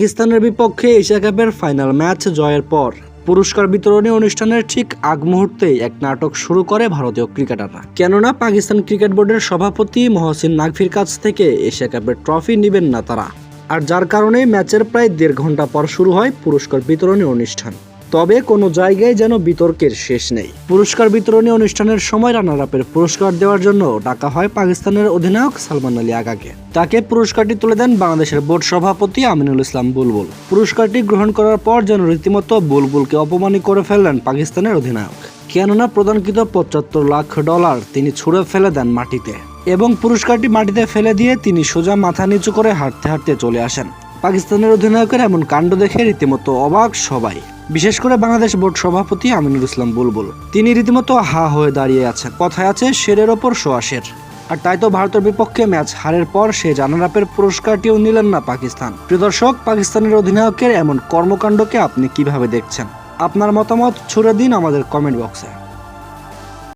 পাকিস্তানের বিপক্ষে এশিয়া কাপের ফাইনাল ম্যাচ জয়ের পর পুরস্কার বিতরণী অনুষ্ঠানের ঠিক আগ মুহূর্তে এক নাটক শুরু করে ভারতীয় ক্রিকেটাররা। কেননা পাকিস্তান ক্রিকেট বোর্ডের সভাপতি মহসিন নাকভির কাছ থেকে এশিয়া কাপের ট্রফি নেবেন না তারা। আর যার কারণে ম্যাচের প্রায় দেড় ঘণ্টা পর শুরু হয় পুরস্কার বিতরণী অনুষ্ঠান। তবে কোনো জায়গায় যেন বিতর্কের শেষ নেই। পুরস্কার বিতরণী অনুষ্ঠানের সময় রানার আপের পুরস্কার দেওয়ার জন্য ডাকা হয় পাকিস্তানের অধিনায়ক সালমান আলী আগাকে। তাকে পুরস্কারটি তুলে দেন বাংলাদেশের বোর্ড সভাপতি আমিনুল ইসলাম বুলবুল। পুরস্কারটি গ্রহণ করার পর যেন রীতিমতো বুলবুলকে অপমানিত করে ফেললেন পাকিস্তানের অধিনায়ক। কেননা প্রদানকৃত পঁচাত্তর লাখ ডলার তিনি ছুঁড়ে ফেলে দেন মাটিতে এবং পুরস্কারটি মাটিতে ফেলে দিয়ে তিনি সোজা মাথা নিচু করে হাঁটতে হাঁটতে চলে আসেন। পাকিস্তানের অধিনায়কের এমন কাণ্ড দেখে রীতিমতো অবাক সবাই। বিশেষ করে বাংলাদেশ বোর্ড সভাপতি আমিনুল ইসলাম বুলবুল। তিনি রীতিমতো হা হয়ে দাঁড়িয়ে আছেন। কথায় আছে শেরের ওপর সোয়াশের আর তাই তো ভারতের বিপক্ষে ম্যাচ হারের পর সে জানারাপের পুরস্কারটিও নিলেন না পাকিস্তান। প্রিয় দর্শক, পাকিস্তানের অধিনায়কের এমন কর্মকাণ্ডকে আপনি কীভাবে দেখছেন? আপনার মতামত ছুড়ে দিন আমাদের কমেন্ট বক্সে।